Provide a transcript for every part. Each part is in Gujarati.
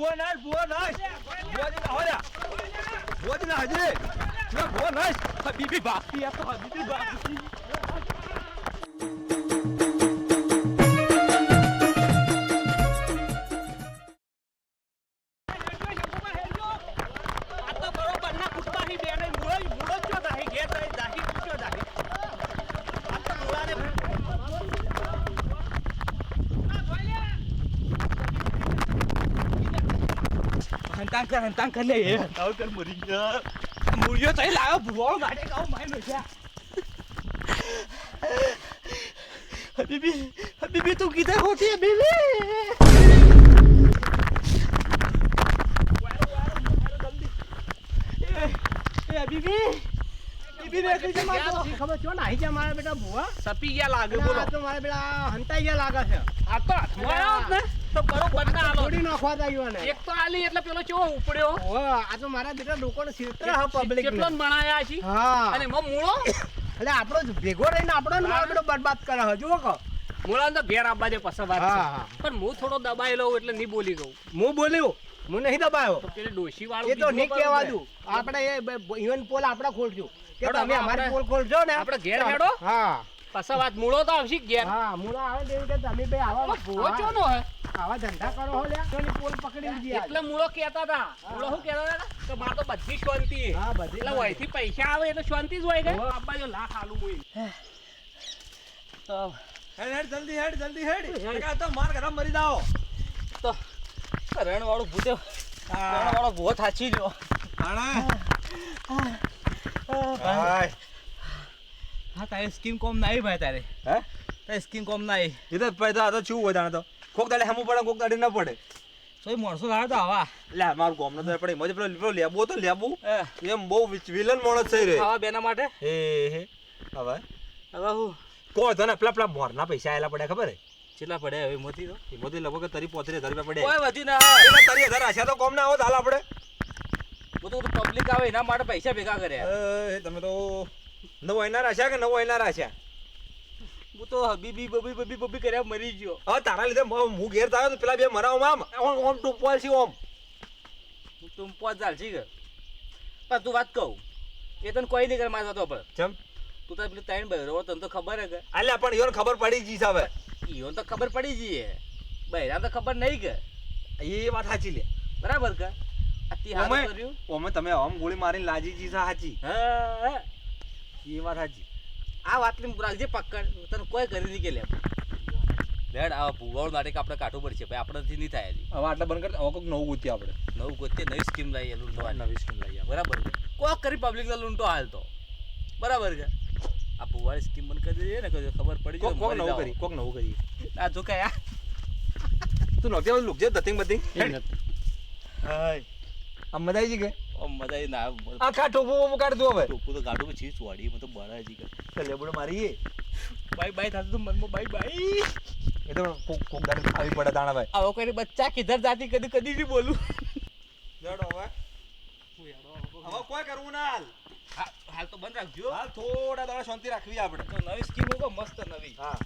ભુવા નાશ ભુવા નાશ ભુવાજી ના હોલ્યા ભુવાજી ના હાજરી. ભુવા નાશ હબીબી ભાગતી આ તો હબીબી ભાગતી હંતાંગ કર હંતાંગ કર લે, એ હંતાંગ કર મરી ગયા. મૂળિયો થઈ લાવ્યો ભુવાઓ માટે કહું માય નોખ્યા હબીબી હબીબી, તું કિધર હોતી હબીબી. હબીબી. તો. ખબર છો મારા બેટા ભુવા સપી ગયા લાગે બોલો. તો મારા બેટા હંતાઈ ગયા લાગે છે. આ તો હાથમાં ને તો બરોબર ના આલો થોડી નાખવા આવ્યો ને એક તો આલી એટલે પેલો ચેવો ઉપડ્યો? ઓહો, આ તો મારા બેટા લોકોને સિરતર હ પબ્લિક કેટલો ને. છે? હા. અને એમાં મૂળો? એટલે આપણો ભેગો રહીને આપણો ને મારો બેટો બરબાદ કરે હજુ કહો. મૂળા તો ઘેર આવવા દે પછી વાત હા, હા. પણ હું થોડો દબાઈ લઉં એટલે નહીં બોલી ગયું હું બોલ્યું હું નહીં દબાયો? એ તો નહીં કહેવા દઉં. આપણે એ ઇવન પોલ આપણે ખોલશું. કે તમે અમારી પોલ ખોલશો ને? આપણે ઘેર હેડો? હા. પાછા વાત મૂળો તો આવશે ઘેર. હા મૂળો આવે તેવી કે તમે બે આવા. ભૂવો આવા- હે? આવા ધંધા કરો હો લ્યા. તોની પોલ પકડી લીધી એટલે મૂળો કહેતા હતા. મૂળો શું કહેતા હતા? કે માર તો બધી શાંતિ હા. બધી એટલે વહીથી પૈસા આવે એટલે શાંતિ જ હોય કે? હોવે. જો લાખ આલુ મુઈ. તો હેડ હેડ જલ્દી હેડ જલ્દી હેડ. આ તો માર ઘરે મરી જાઓ. તો રણ વાળો ભૂતે રણ વાળો ભૂત હાચી જો હાય હા તારી સ્કીમ કોમ ના આવી ભાઈ તારે. હે? તારી સ્કીમ કોમ ના આવી એ તો પૈસા તો શું તો. કોક દાડે હમું પડે કોક દાડે ન પડે. એ માણસો લાવે તો આવા. લે મારું ગોમનો તો પડે. મજે પેલો પેલો તો લેબુ. એમ બહુ વિલન માણસ થઈ રહ્યો. આવા બેના માટે? હે હે. હવે? હવે હું? કો તો પેલા પેલા મોરના પૈસા આયેલા પડ્યા ખબર હે? કેટલા પડે હવે મોતી તો? મોદી લગભગ તરી પોતરી હજાર રૂપિયા પડે કોઈ ના તરી હજાર આશા તો કોમ ના આવો હાલ આપણે. બધું પબ્લિક આવે એના માટે પૈસા ભેગા કર્યા. તમે તો નવો એનારા છે કે નવો એનારા છે હું તો હબીબી બબી બબી બબી કર્યા મરી ગયો. હા તારા લીધે હું ઘેર આવ્યો તો પેલા બે મરાવ આમ ઓમ ઓમ ટૂંપવાલ છે ઓમ. ટૂંપવા ચાલ ચાલશી કે પણ તું વાત કહું એ તને કોઈ નહીં કરે મારા તો પણ જેમ તું તો પેલી ત્રણ બહેરો તને તો ખબર હે કે? અલ્યા પણ ઈયોને ખબર પડી ગઈ છે હવે. ઈયોને તો ખબર પડી જઈએ બહેરા તો ખબર નહીં કે. એ વાત સાચી લે. બરાબર કે? અતિ હારું ઓમે કર્યું? ઓમે તમે આમ ગોળી મારીને લાજી જી છે સાચી હા હા. એ વાત સાચી આ વાતને રાખજે પકડ તને કોઈ કરી નહીં કે લે. બેડ આ ભૂગોળ નાટક આપણે કાઢવું પડશે. ભાઈ આપણેથી નહીં થાય હજી. હવે આટલા બંધ કરતા હવે કોઈક નવું ગોતી આપણે. નવું ગોતે નવી સ્કીમ લાવીએ લૂંટવાની. નવી સ્કીમ લઈ બરાબર છે. કોક કરી પબ્લિક લૂંટો હાલ તો. બરાબર છે. આ ભૂવાળી સ્કીમ બંધ કરી દઈએ ને કે ખબર પડી કોક કોક જાય નવું કરી કોક નવું કરી આ જો કે તું તું નોકરી લુક જે દતિંગ બતિંગ. હાય. આમ મજા આવી ગઈ મજા ના આખા ટોપો બોપો કાઢ દો હવે. ટોપું તો ગાડું પછી ચોડી મને તો બળા જી તો લેબડો મારીએ. બાય બાય થતું તો મનમાં બાય બાય. એ તો કોક કોક દાડે આવી પડે દાણા ભાઈ. આવો કોઈ બચ્ચા કિધર જાતી કદી કદી નહીં બોલું. જડો હવે. હવે કોઈ કરવું ના હાલ. હાલ તો બંધ રાખજો. હાલ થોડા દાડા શાંતિ રાખવી આપણે. તો નવી સ્કીમ હોય મસ્ત નવી? હા.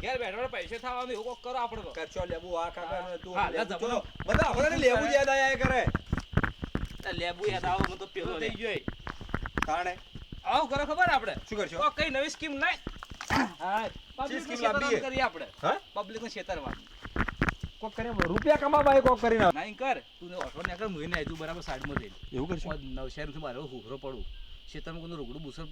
ઘેર બેઠા પૈસા થવાનું એવું કોક કરો આપણે. તો કરચો આ કાકા તું. બધા આપણે લેબુ જ યાદ આયા કરે આ લેબુ યાદ આવો મને તો પેલો થઈ ગયો તાણે? આવું કરો ખબર આપણે શું કરશો? તો કઈ નવી સ્કીમ લાય હા પબ્લિક સ્કીમ લાવવી હે? આપણે હા? પબ્લિક ને છેતરવાનું કોક કરે રૂપિયા કમાવા કોક કરીને. નાઈ કર. તું ઓટો ને કર મુઈને તું બરાબર સાઈડમાં લઈ એવું કરશું? નવશેર મારે પડું ખેતરમાં કોઈ રોકડું બુસર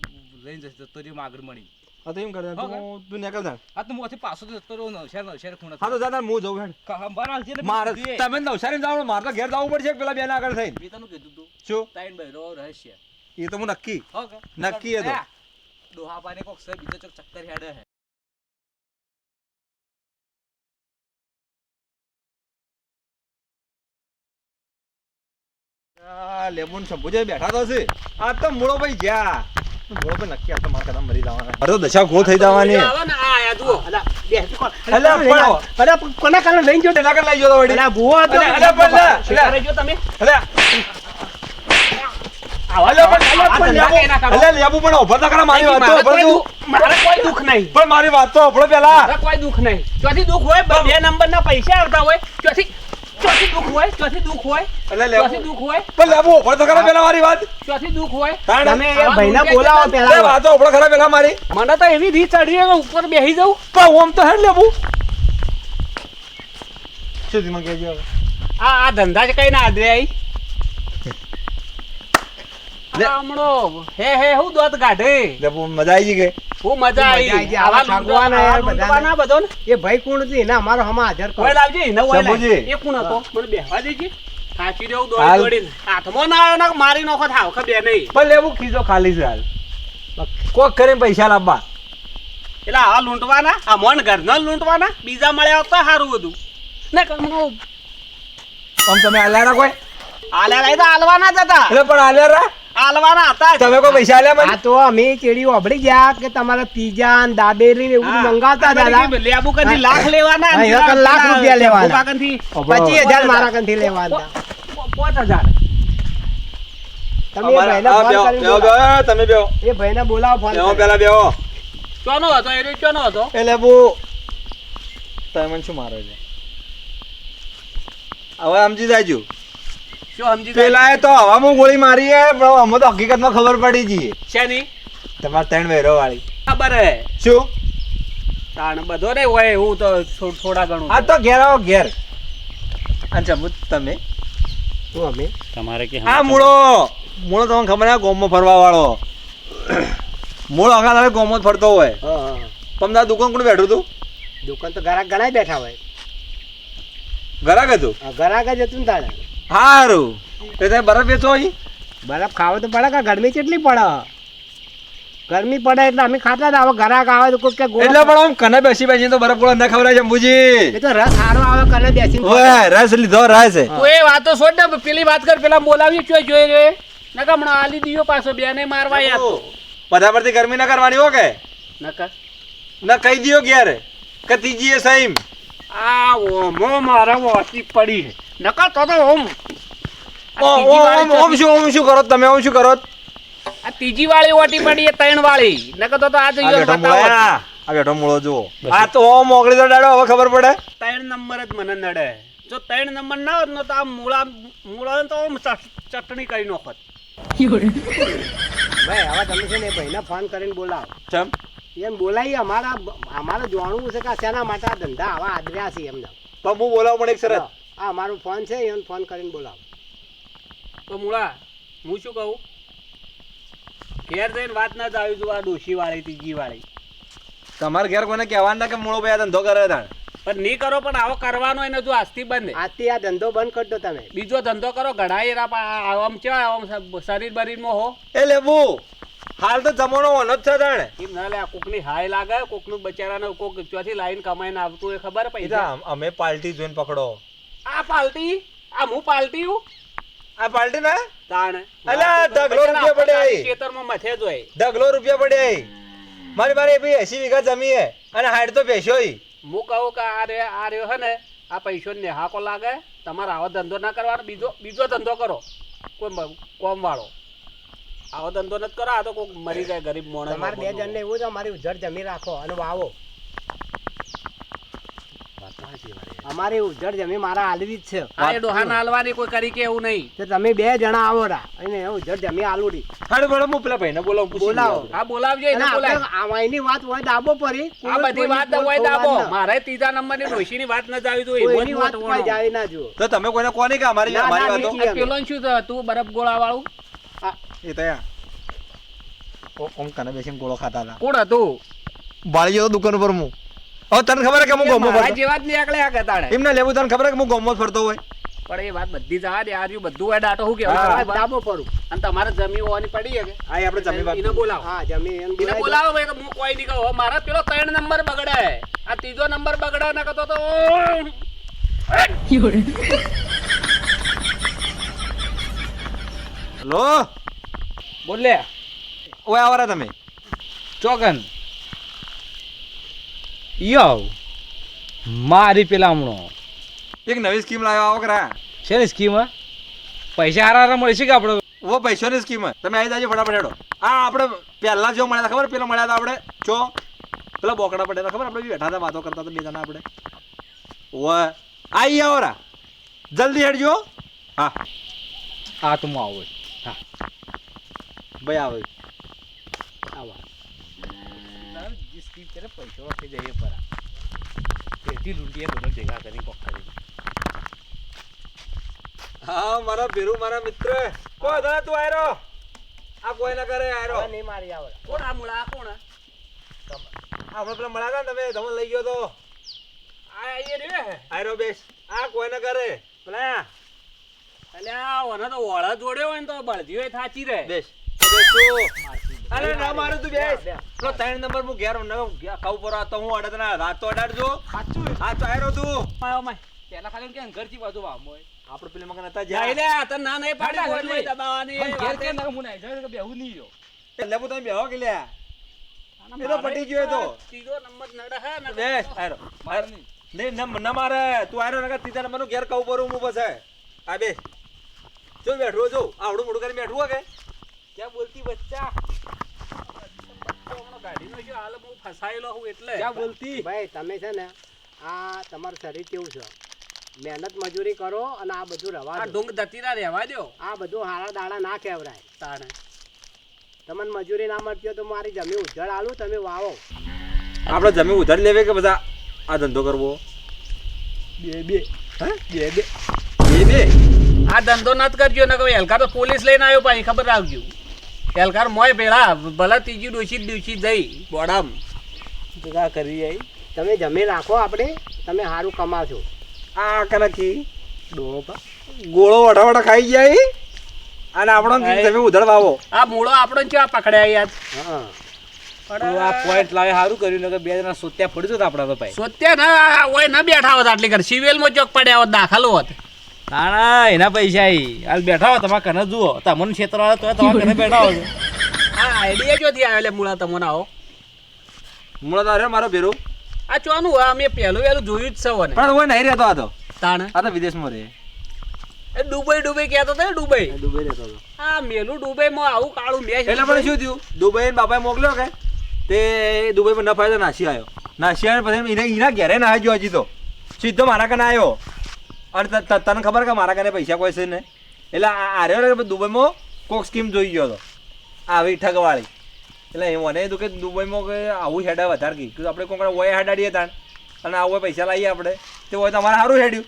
લઈને જશે તો આગળ મળી હા તો એમ કરે હા, તું તું નીકળ જા. હા તો મોથી પાછો જતો રહ્યો નવશેર નવશેર ખૂણા હા તો જા તાર હું જઉં હેડ. ખબર ને મારે. તમે નવસારી જવાનું મારે તો ઘેર જવું પડશે પેલા બેન આગળ થઈને. મેં તને કીધું તું શું? તાઈન બહેરો રહસ્ય. એ તો હું નક્કી. હો કે? નક્કી એ તો. ડોહા પાને કોક છે બીજો ચોક ચક્કર હેડે હે. આ લેબુ ને શંભુ જે બેઠા તો છે. આ તો મૂળો ભાઈ જ્યાં મૂળો ભાઈ નક્કી મારા કદમ જવાના અરે દશા થઈ જવાની આવો ને આ આયા જુઓ બે કોણ? કોના કારણે ગયો? કર લઈ ગયો ભૂવો હતો. તમે? વાત તો પેલા કોઈ દુઃખ નહીં ચોથી દુઃખ હોય બે નંબર ના પૈસા આવતા હોય ચોથી ચોથી દુઃખ હોય ચોથી દુઃખ હોય એટલે ચોથી લેવું હોય. પણ લેવું ઉપર તો ખરા પેલા મારી વાત. ચોથી દુઃખ હોય. તમે એ ભાઈને બોલાવો પેલા. વાતો ઉપર ખરા પેલા મારી. મને તો એવી રીત ચડી કે ઉપર બેસી જાઉં. પણ ઓમ તો હેડ લેવું. શું ધીમા કહેજો આ આ ધંધા જ કઈ ના આદરે આઈ. હમણો હે હે હું દોત કાઢે. લેવું મજા આવી ગઈ હું મજા આવી મજા આઈ. ગઈ. આવા આવા ઠગવાના યાર લૂંટવાના બધો ને. એ ભાઈ કોણ હતું? એને અમારો હમા હાજર કરો ઓય લાવજે એને ઓય એ કોણ હતો? મને બેહવા દેજે. થાચી દેવું દોડી દોડીને. હાથમાં ના આવ્યો ને મારી નોખો થાવ ખબર નહીં. પણ લેવું ખીચો ખાલી છે હાલ. કોક કરીને પૈસા લાવવા. એટલે આવા લૂંટવાના? આ મોન ઘરના લૂંટવાના? બીજા મળ્યા તો સારું બધું ને કમનો. આમ તમે આલ્યા કોઈ આલ્યા તો આલવાના જ હતા. એટલે પણ આલ્યા રા આલવાના હતા તમે કોઈ પૈસા આલ્યા મને? આ તો અમે ચેડી ઓબડી ગયા કે તમારા પીઝા ને દાબેલી ને એવું બધું મંગાવતા દાદા લેબુ કંથી લાખ લેવાના અને લાખ રૂપિયા લેવાના. કંથી પચીસ હજાર મારા કંથી લેવાના. પો- પોચ હજાર તમે ભાઈને ફોન બેહો, બોલાવો. તમે બેહો એ ભાઈને બોલાવો ફોન બેહો પેલા બેહો ચોનો હતો એ ચોનો હતો એટલે બહુ તમે મને શું મારો છે હવે સમજી જાજો શું સમજી જાય? પેલા એ તો હવામાં ગોળી મારી હે પણ અમે તો હકીકતમાં ખબર પડી જઈએ શેની? તમારે ત્રણ વેરો વાળી ખબર હે. શું? તાણ બધો નહીં હોય હું તો થોડા ઘણું આ તો ઘેર આવો ઘેર. અચ્છા ચમુ તમે. શું અમે? તમારે કે હા મૂળો. મૂળો તમને ખબર હે ગોમમાં ફરવા વાળો મૂળ અગાડ હવે ગોમમાં ફરતો હોય. હા, હા. તમને દુકાન કોણ બેઠું તું? દુકાન તો ઘરાક ઘણા બેઠા હોય. ઘરાક હતું? આ ઘરાક જ હતું ને તારે. સારું એ તમે બરફ વેચો અહીં? બરફ ખાવો તો પડે કે ગરમી કેટલી પડે? ગરમી પડે એટલે અમે ખાતા હતા. હવે ઘરાક આવે તો કોઈક કે એટલે પણ આમ કને બેસી બેસી તો બરફ ગોળા ના ખવડાય છે એ તો રસ સારો આવે કને બેસી ઓય રસ લીધો રસ. તો એ વાતો છોડ ને પેલી વાત કર પેલા બોલાવી જોઈ જોઈ જોઈ નકા હમણાં આલી દીયો પાછો બેને મારવા યાર. તો બધા પરથી ગરમી ના કરવાની હો કે? નકા ના કહી દિયો ઘેર કે તીજી એ સહીમ. આ ઓમો મારા વાસી પડી છે. નકા તો તો ઓમ. ઓમ ઓમ ઓમ શું ઓમ શું કરો તમે? ઓમ શું કરો? આ ત્રીજી વાળી ઓટી પડી એ ત્રણ વાળી. નકા તો તો આ બતાવો મૂળો આ. બેઠો મૂળો જુઓ. આ તો ઓમ ઓગળી તો ડાડો હવે ખબર પડે? ત્રણ નંબર જ મને નડે. જો ત્રણ નંબર ના હોત ને તો આ મૂળા મૂળા તો ઓમ ચટણી કરી નોખત ભાઈ હવે તમે છે ને ભાઈ ભાઈને ફોન કરીને બોલાવો. ચમ? એમ બોલાવી અમારા અમારે જાણવું છે કે શેના માટે આ ધંધા આવા આદર્યા છે એમને. તો હું બોલાવું પણ એક શરત આ મારો ફોન છે એને ફોન કરીને બોલાવો. તો મૂળા હું શું કહું? ઘેર જઈને વાત ના જ આવી જો આ ડોશી વાળી ત્રીજી વાળી તમારે ઘેર કોને કહેવાનું ના કે મૂળો ભાઈ આ ધંધો કરે તાણ. પણ નહીં કરો પણ આવો કરવાનો એને જો આજથી બંધ. આજથી આ ધંધો બંધ કરી દો તમે. બીજો ધંધો કરો ઘણા એરા આમ છે આમ શરીર બરીરમાં હો. એ લેવું હાલ તો જમાનો ઓનો જ છે તાણ. એમ ના લે આ કોકની હાય લાગે કોકનું બચારાને કોક ચોથી લાઈન કમાઈને આવતું એ ખબર પૈસા અમે પાર્ટી જોઈને પકડો. આ પાલટી? આ હું પાલટી હું? આ પાલટી ના? તાણ. અલા, ઢગલો રૂપિયા પડ્યા એ. ખેતરમાં મથે જ હોય. ઢગલો રૂપિયા પડે. મારી મારી ભાઈ એસી વીઘા જમી હે અને હાડ તો બેસ્યો ઈ. હું કહું કે આ રે આ રહ્યો હે ને આ પૈસો નેહાકો લાગે. તમારે આવો ધંધો ના કરવાનો. બીજો બીજો ધંધો કરો. કોઈ કોમ વાળો. આવો ધંધો નથી કરો આ તો કોઈ મરી જાય ગરીબ મોણ તમારે બે જણને એવું છે મારી ઉજળ જમી રાખો અને વાવો અમારી ઉજળ જમીન મારા આલવી જ છે. આ ડોહાને આલવાની કોઈ કરી કે એવું નહીં. તો તમે બે જણા આવો રા. અને ઉજળ જમી આલુડી. હારું મેડમ હું પેલા ભાઈને બોલાવું પૂછી બોલાવો. આ બોલાવજો એને બોલાવ આપણે આ વાયની વાત હોય દાબો પરી આ બધી વાત હોય દાબો. મારે ત્રીજા નંબરની ડોશીની વાત ન જાવી જોઈએ એની વાત કોઈ જાવી ના જો તો તમે કોઈને કોની કે અમારી અમારી વાતો. પેલો શું છે? તું બરફ ગોળા વાળું એ તયા ઓ- ઓમ કને બેસીને ગોળો ખાતા હતા. કોણ હતું? બાળી ગયો દુકાન પર હું. હવે તને ખબર કે હું ગોમો ફરતો? જેવા જ નીકળ્યા આ કતાણે. એમને લેવું તને ખબર કે હું ગોમો ફરતો હોય? પણ એ વાત બધી જવા દે આ બધું હોય ડાટો હું કે ડામો ફરું. અને તમારે જમી હોવાની પડી છે કે? આ આપણે જમી વાત એને બોલાવો. હા જમી એને બોલાવો ભાઈ કે હું કોઈ નહીં કહું. મારા પેલો ત્રણ નંબર બગડે. આ ત્રીજો નંબર બગડે ન કતો તો હેલો? બોલે ઓય આવરા તમે. ચોકન યો મારી પેલા હમણો એક નવી સ્કીમ લાવ્યો આવો કરા છે ને સ્કીમ પૈસા હારા હારા મળશે કે આપણે? ઓ પૈસાની સ્કીમ હે. તમે આવી જાજો ફટાફટ હેડો. આ આપણે પહેલા જો મળ્યા હતા ખબર? પેલા મળ્યા હતા આપણે. જો પેલા બોકડા પડ્યા ખબર? આપણે બેઠા હતા વાતો કરતા હતા બે જણા આપણે. ઓય આઈ આવરા જલ્દી હેડજો. હા. હા તો હું હા. ભાઈ આવો. આવા. જે સ્કીમ કરે પૈસો આપી જઈએ પરા. તેથી લૂંટીએ બધો ભેગા કરી કોક હા મારા ભીરુ મારા મિત્ર. કોઈ ધણા તું આયરો? આ કોઈ ના કરે આયરો? નહીં મારી આવડે. કોણ આ મૂળા? કોણ આપણે પેલા મળ્યા હતા ને તમે? તમને લઈ ગયો તો. આ આયરો બેસ. આ કોઈ ના કરે પેલા અલ્યા ઓને તો ઓળા જોડ્યો હોય ને તો બળદી હોય થાચી રહે. બેસ. અરે ના મારું તું બેસ. પેલો ત્રણ નંબર હું ઘેર ન પર તો હું અડદ ના રાત અડાડજો. સાચું? હા તો તું. પેલા ખાલી કે ઘરથી બાજુ વામ આપણે પેલી મગન હતા જાય. લે તને ના નહીં પાડી પાડા ગોળ નહીં ઘર દબાવવાની પણ ઘેર કે ના હું નહીં જાય કે બેહું નહીં રહ્યો. એટલે હું તમે બેહો કે લ્યા? એ તો પટી ગયો તો. ત્રીજો નંબર નડે હે ને બેસ આયરો. માર નહીં. ન ન મારે. તું આયરો નકર તીજા નંબરનું ઘેર કહું પરું હું પછી આ બેસ જો બેઠો જો. આવડું મોડું કરી બેઠું કે. ક્યાં બોલતી બચ્ચા? હમણાં ગાડીનો શું હાલ હું ફસાયેલો હું એટલે. ક્યાં બોલતી? ભાઈ તમે છે ને આ તમારું શરીર કેવું છે? મહેનત મજૂરી કરો અને આ બધું રવા દો. ઢોંગ ધતીરા રહેવા દો આ બધું હારા દાડા ના કહેવરાય તારે તમને મજૂરી ના મળતી હોય તો મારી જમીન ઉધર આલું તમે વાવો. આપણે જમીન ઉધર લેવે કે બધા આ ધંધો કરવો? બે બે. હે? બે બે. બે બે. આ ધંધો નત કરજો ને કે હેલકાર તો પોલીસ લઈને આવ્યો ભાઈ ખબર રાખજો. હેલકાર મોય પેલા ભલે ત્રીજી ડોસી ડોસી જઈ બોડામ. તો કરી આવી તમે જમીન રાખો આપણે તમે સારું કમાશો. આ કનકી ગોળો વડા વડા ખાઈ જાય અને આપણો જમીન ઉધાર આ મૂળો આપણો ચેવા પકડ્યા યાદ હા. આ પોઈન્ટ લાવે સારું કર્યું ને કે બે જણા સોત્યા પડી જતા આપણા તો ભાઈ. સોત્યા ના ઓય ના બેઠા હોત આટલી ઘર. સિવિલમાં ચોક પડ્યા હોત દાખલ હોત. તાણા એના પૈસા ઈ હાલ બેઠા હો તમારા કને જુઓ. તમને ક્ષેત્ર વાળા તો તમારા કને બેઠા હો આ આઈડિયા ચોથી આવ્યો લે મૂળા તમને આવો મૂળા તારે મારો ભેરું? આ ચોનું હોય અમે પહેલું પહેલું જોયું જ છે ઓને. પણ હું નહીં રહેતો આ તો. તાણે? આ તો વિદેશમાં રહે. એ દુબઈ દુબઈ કહેતો હતો દુબઈ. દુબઈ રહેતો હતો. હા મેલું દુબઈમાં આવું કાળું મેચ એટલે પણ શું થયું? દુબઈ બાપાએ મોકલ્યો કે? તે દુબઈમાં ન ફાય તો નાસી આવ્યો. નાસી આવ્યો પછી એના એના ઘેરે ના આવ્યો હજી તો. સીધો મારા કને આવ્યો અને તને ખબર કે મારા કને પૈસા કોઈ છે ને એટલે આર્યો ને દુબઈમાં કોક સ્કીમ જોઈ ગયો હતો આવી ઠગવાળી. એટલે એ મને કીધું કે દુબઈમાં કે આવું હેડા વધારે ગઈ કીધું આપણે કોક ઓય હેડાડીએ તાણ. અને આવું પૈસા લાવીએ આપણે. તે હોય તમારે સારું હેડ્યું.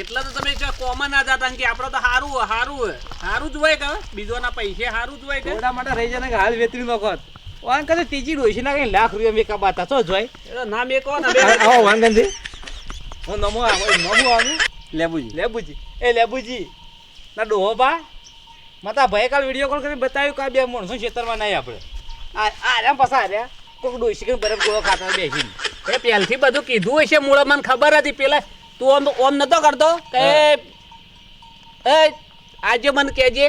એટલે તો તમે કોમન ના જતા કે આપણે તો સારું સારું સારું જ હોય કે બીજોના પૈસે સારું જ હોય કે? એના માટે રહી જાય ને કે હાલ વેતરી નોખત વાન કદે હોય છે ના કઈ લાખ રૂપિયા મેં કમાતા તો જોઈ તો નામ એક ને વાંગનથી હું નમો આવું નમો આવું. લેબુજી. લેબુજી. એ લેબુજી. ના ડોહો બા. માતા ભાઈ કાલ વીડિયો કોલ કરીને બતાવ્યું કે આ બે માણસો ખેતરમાં નહીં આપણે. આ આ રહ્યા પાછા રહ્યા. કોઈક ડોસી કે બરફ ગોળો ખાતા બેસીને. એ પહેલથી બધું કીધું હશે મૂળ મને ખબર હતી પેલા. તું ઓમ ઓમ નતો કરતો કે એ આજે મને કહેજે.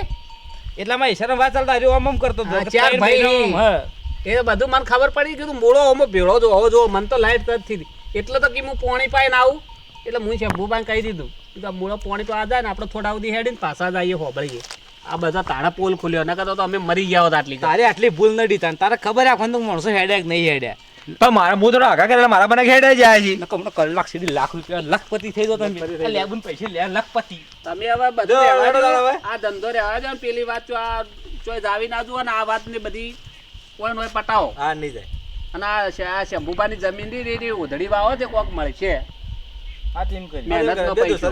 એટલા માં ઈશારા વાત ચાલતા હજુ ઓમ ઓમ કરતો હતો. ચાર ભાઈ. એ બધું મને ખબર પડી કે તું મૂળો ઓમો ભેળો જો હોવો જો મને તો લાઈટ હતી એટલે તો કે હું પોણી પાઈને આવું. એટલે હું શંભુબાને કહી દીધું. કે આ મૂળો પાણી તો આ જાય ને આપણે થોડા સુધી હેડીને પાછા જઈએ હોબળીએ. આ બધા તારા પોલ ખુલ્યો નકર તો અમે મરી ગયા હોત આટલી ઘડી. તારે આટલી ભૂલ નથી તાન તારે ખબર રાખવાનું તો માણસો હેડ્યા કે નહીં હેડ્યા પણ મારા હું થોડા આગા કરેલા મારા મને ખેડે જાય છે. નકર હમણાં કલાક સુધી લાખ રૂપિયા લખપતિ થઈ જતો તમે. લેબુન પૈસે લે લખપતિ. તમે હવે બધું. આ ધંધો રહેવા ને પેલી વાત જો આ ચોય જાવી ના જુઓ ને આ વાત ને બધી કોઈ નોય પટાવો. હા નહીં જાય. અને આ શ- શંભુબાની જમીનની રેડી ઉધડી વાવો છે કોક મળશે આ ટીમ કરી. મહેનતનો પૈસો.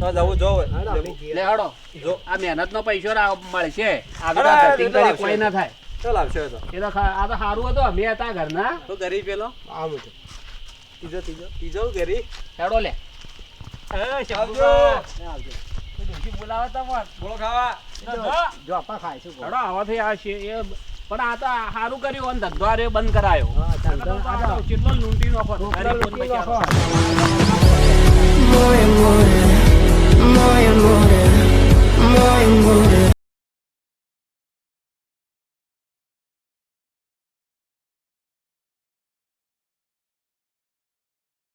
તો જવું જો હવે. હાલો, અમે જઈએ. લે હડો. જો. આ મહેનત પૈસો રા- મળશે. આવી તો ધરતી એ તો કરી કોઈ ના થાય. ચાલ આવશે તો. એ તો આ તો સારું હતું અમે હતા ઘરના. તો ગરીબ પેલો? આવું છે ત્રીજો ત્રીજો ત્રીજો ગરીબ. હેડો લે. આવજો. બોલાવે તમાર ગોળો ખાવા. જો આપણે ખાઈશું હેડો આવાથી આ છે એ પણ આ તો સારું કર્યું અને ધંધો આ બંધ કરાયો. કેટલો લૂંટી નાખો моє море, моє море, моє море.